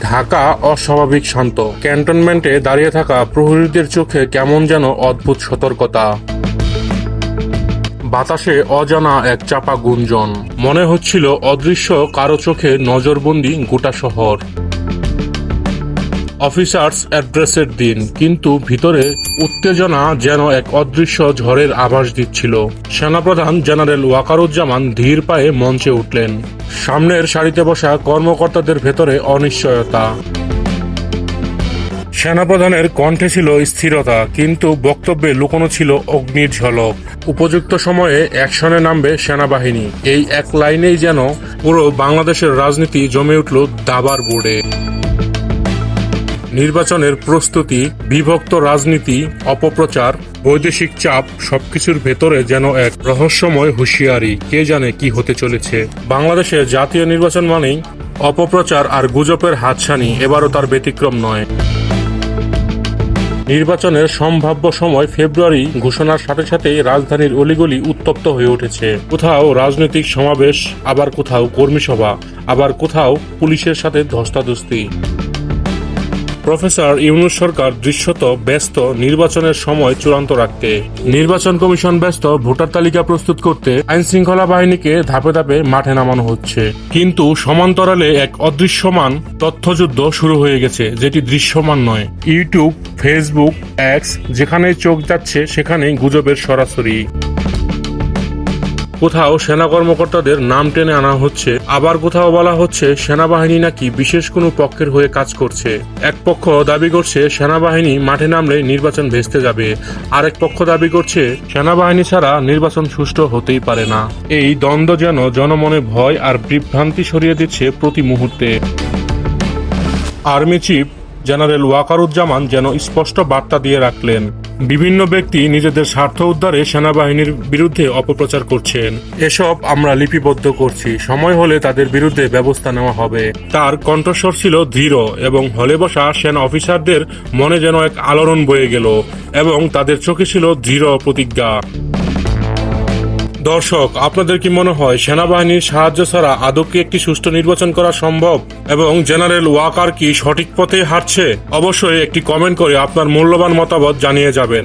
ঢাকা অস্বাভাবিক শান্ত। ক্যান্টনমেন্টে দাঁড়িয়ে থাকা প্রহরীদের চোখে কেমন যেন অদ্ভুত সতর্কতা। বাতাসে অজানা এক চাপা গুঞ্জন। মনে হচ্ছিল অদৃশ্য কারও চোখে নজরবন্দি গোটা শহর। অফিসার্স অ্যাড্রেসের দিন, কিন্তু ভিতরে উত্তেজনা যেন এক অদৃশ্য ঝড়ের আভাস দিচ্ছিল। সেনাপ্রধান জেনারেল ওয়াকারুজ্জামান ধীর পায়ে মঞ্চে উঠলেন। সামনের সারিতে বসা কর্মকর্তাদের ভেতরে অনিশ্চয়তা। সেনাপ্রধানের কণ্ঠে ছিল স্থিরতা, কিন্তু বক্তব্যে লুকোনো ছিল অগ্নির ঝলক। উপযুক্ত সময়ে অ্যাকশনে নামবে সেনাবাহিনী। এই এক লাইনেই যেন পুরো বাংলাদেশের রাজনীতি জমে উঠল দাবার বোর্ডে। নির্বাচনের প্রস্তুতি, বিভক্ত রাজনীতি, অপপ্রচার, বৈদেশিক চাপ সবকিছুর ভেতরে যেন এক রহস্যময় হুঁশিয়ারি। কে জানে কি হতে চলেছে? বাংলাদেশে জাতীয় নির্বাচন মানেই অপপ্রচার আর গুজবের হাতছানি, এবারও তার ব্যতিক্রম নয়। নির্বাচনের সম্ভাব্য সময় ফেব্রুয়ারি ঘোষণার সাথে সাথেই রাজধানীর অলিগলি উত্তপ্ত হয়ে উঠেছে। কোথাও রাজনৈতিক সমাবেশ, আবার কোথাও কর্মী সভা আবার কোথাও পুলিশের সাথে ধস্তাধস্তি। প্রফেসর ইউনুস সরকার দৃশ্যত ব্যস্ত নির্বাচনের সময় চূড়ান্ত রাখতে। নির্বাচন কমিশন ব্যস্ত ভোটার তালিকা প্রস্তুত করতে আইন শৃঙ্খলা বাহিনীকে ধাপে ধাপে মাঠে নামানো হচ্ছে। কিন্তু সমান্তরালে এক অদৃশ্যমান তথ্যযুদ্ধ শুরু হয়ে গেছে, যেটি দৃশ্যমান নয়। ইউটিউব, ফেসবুক, এক্স, যেখানে চোখ যাচ্ছে, সেখানেই গুজবের সরাসরি। কোথাও সেনা কর্মকর্তাদের নাম টেনে আনা হচ্ছে। আবার কোথাও বলা হচ্ছে সেনাবাহিনী নাকি বিশেষ কোনো পক্ষের হয়ে কাজ করছে। এক পক্ষ দাবি করছে সেনাবাহিনী মাঠে নামলে নির্বাচন ভেস্তে যাবে। আরেক পক্ষ দাবি করছে সেনাবাহিনী ছাড়া নির্বাচন সুষ্ঠু হতেই পারে না। এই দ্বন্দ্ব যেন জনমনে ভয় আর বিভ্রান্তি সরিয়ে দিচ্ছে প্রতি মুহূর্তে। আর্মি চিফ জেনারেল ওয়াকারুজ্জামান যেন স্পষ্ট বার্তা দিয়ে রাখলেন। বিভিন্ন ব্যক্তি নিজেদের স্বার্থ উদ্ধারে সেনাবাহিনীর বিরুদ্ধে অপপ্রচার করছেন। এসব আমরা লিপিবদ্ধ করছি। সময় হলে তাদের বিরুদ্ধে ব্যবস্থা নেওয়া হবে। তার কণ্ঠস্বর ছিল দৃঢ় এবং হলে বসা সেনা অফিসারদের মনে যেন এক আলোড়ন বয়ে গেল এবং তাদের চোখে ছিল দৃঢ় প্রতিজ্ঞা। দর্শক, আপনাদের কি মনে হয় সেনাবাহিনীর সাহায্য ছাড়া আদৌ কি একটি সুষ্ঠু নির্বাচন করা সম্ভব? এবং জেনারেল ওয়াকার কি সঠিক পথে হাঁটছে? অবশ্যই একটি কমেন্ট করে আপনার মূল্যবান মতামত জানিয়ে যাবেন।